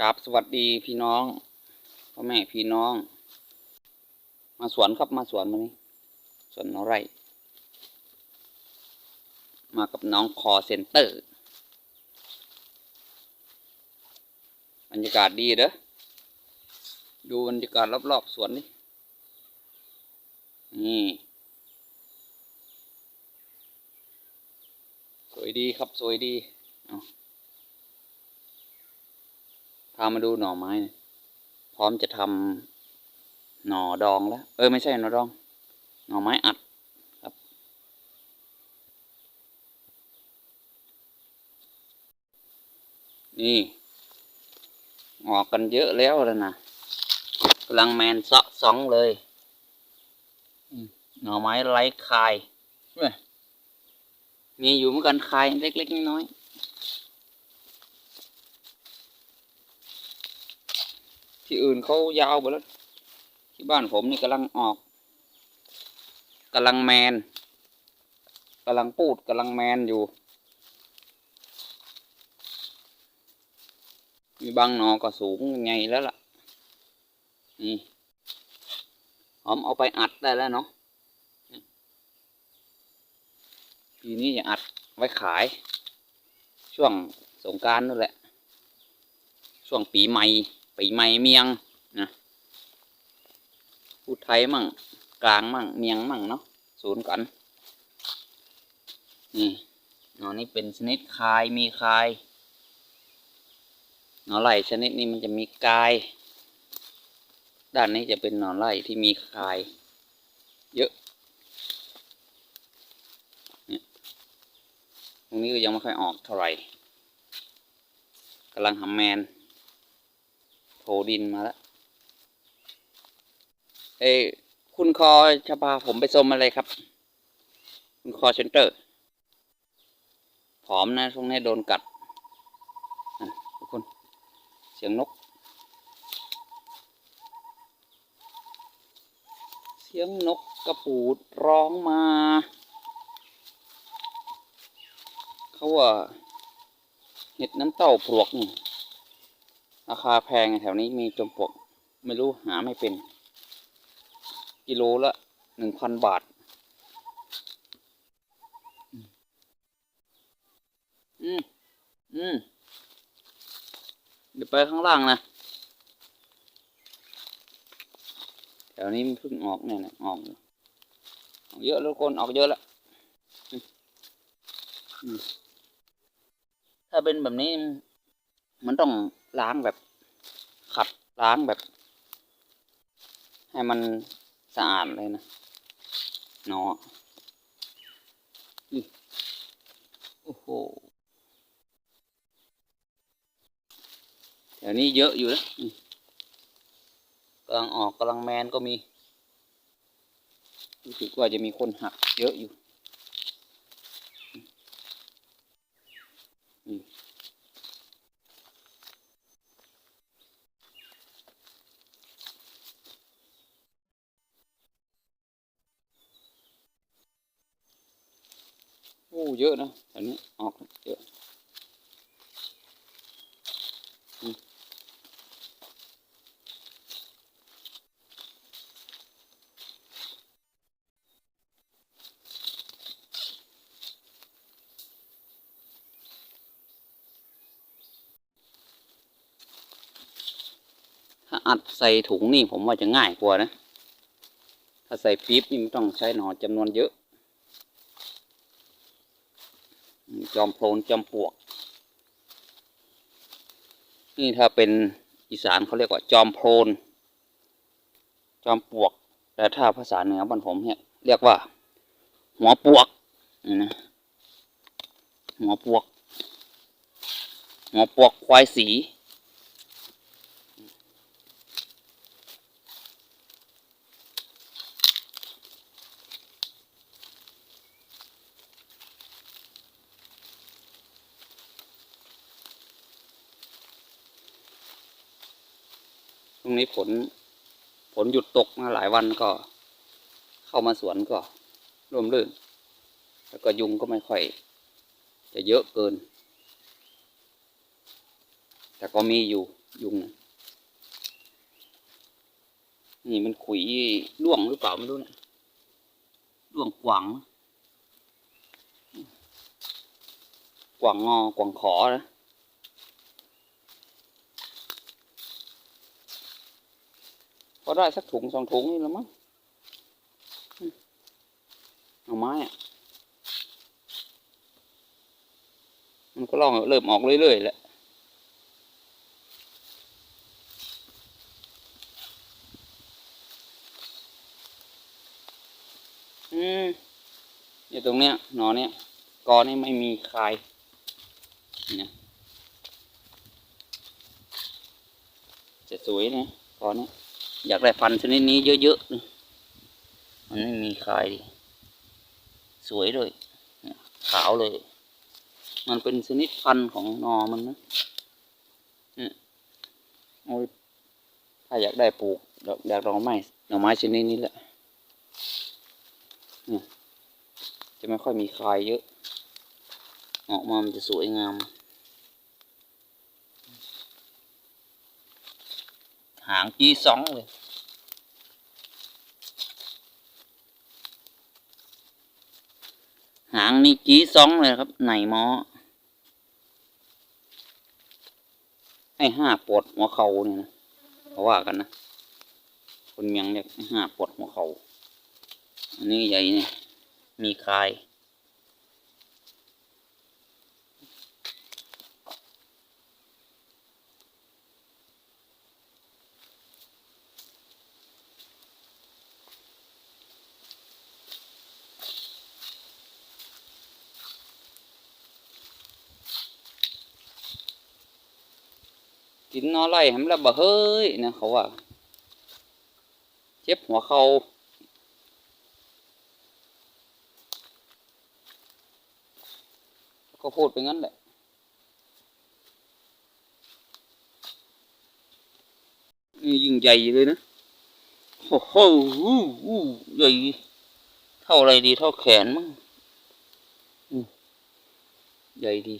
กราบสวัสดีพี่น้องพ่อแม่พี่น้อง มาสวนครับมาสวนมานี่สวนอะไรมากับน้องคอเซ็นเตอร์บรรยากาศดีเด้อดูบรรยากาศรอบๆสวนนี่นี่สวยดีครับสวยดีเอาามาดูหน่อไม้หน่อยพร้อมจะทำหน่อดองแล้ว เออ ไม่ใช่หน่อดอง หน่อไม้อัดครับ นี่ ออกกันเยอะแล้วแล้วนะกำลังแมนซะสองเลย หน่อไม้ไร้คายเว้ยมีอยู่เหมือนกันคายเล็กๆน้อยๆ ที่อื่นเขายาวไปแล้ว ที่บ้านผมนี่กำลังออกกำลังแมนกำลังปูดกำลังแมนอยู่ มีบางหนอก็สูงยังไงแล้วล่ะ นี่หอมเอาไปอัดได้แล้วเนาะปีนี้จะอัดไว้ขาย ช่วงสงการนั่นแหละ ช่วงปีใหม่ ปีใหม่เมียงนะพูดไทยมั่งกลางมั่งเมียงมั่งเนาะศูนย์กัน นี่หนอนนี้เป็นชนิดคายมีคายหนอนไหลชนิดนี้มันจะมีกาย ด้านนี้จะเป็นหนอนไร่ที่มีคาย เยอะตรงนี้ก็ยังไม่ค่อยออกเท่าไหร่กำลังหำแมน โผดินมาแล้วเอ้ยคุณคอจะพาผมไปชมอะไรครับ คุณคอเซนเตอร์ ผอมนะตรงนี้โดนกัดอะทุกคน เสียงนก เสียงนกกระปูดร้องมา เขาว่าเห็ดน้ำเต้าปลวกนี่ ราคาแพงแถวนี้มีจมปลวกไม่รู้หาไม่เป็น กิโลละหนึ่งพันบาท อืม อืม เดี๋ยวไปข้างล่างนะ แถวนี้มันเพิ่งออกเนี่ยนะออกออกเยอะแล้วคนออกเยอะแล้วถ้าเป็นแบบนี้ มันต้อง ล้างแบบขัดล้างแบบ ให้มันสะอาดเลยนะเนาะโอ้โหแถวนี้เยอะอยู่นะกำลังออกกำลังแมนก็มีรู้สึกว่าจะมีคนหักเยอะอยู่ อืม โอ้เยอะนะแถวนี้ออกเยอะถ้าอัดใส่ถุงนี่ผมว่าจะง่ายกว่านะ ถ้าใส่ปี๊บนี่มันต้องใช้หนอจำนวนเยอะ อืม จอมโพลนจอมปลวก นี่ถ้าเป็นอีสานเขาเรียกว่าจอมโพลนจอมปลวก แต่ถ้าภาษาเหนือบ้านผมเนี่ยเรียกว่า หัวปวกนี่นะหัวปวกหัวปวกควายสี งนี้ฝนฝนหยุดตกมาหลายวันก็ เข้ามาสวนก็ร่วมรื่น แล้วก็ยุงก็ไม่ค่อย จะเยอะเกิน แต่ก็มีอยู่ยุงนะนี่มันขุยร่วงหรือเปล่าไม่รู้เนี่ยร่วงกวางกวางงอกวางขอนะ พอได้สักถุงสองถุงนี่แล้วมั้งอืมเอาไม้อะมันก็ลองเริ่มออกเรื่อยๆแหละอืมอยู่ตรงเนี้ยหนอเนี้ยกอนี่ไม่มีคายนี่นะจะสวยนะกอนี้ อยากได้ฟันชนิดนี้เยอะๆ มันไม่มีคายดิ สวยเลย ขาวเลย มันเป็นชนิดพันธุ์ของหนอมันนะเนี่ยโอ้ยถ้าอยากได้ปลูกอยากอยากดอกไม้หน่อไม้ชนิดนี้แหละจะไม่ค่อยมีคายเยอะ ออกมามันจะสวยงาม หางจีสองเลยหางนี่จีสองเลยครับไหนหมอให้ห้าปวดหัวเข่าเนี่ยนะเขาว่ากันนะคนเมียงเรียกห้ห้าปวดหัวเข่าอันนี้ใหญ่เนี่ยมีคาย กินนอไล่ทำแล้วบ่เฮ้ยนะเขาว่า เจ็บหัวเขาก็พูดไปงั้นแหละนี่ยิ่งใหญ่เลยนะโอ้โหใหญ่เท่าไรดีเท่าแขนมั้งใหญ่ดี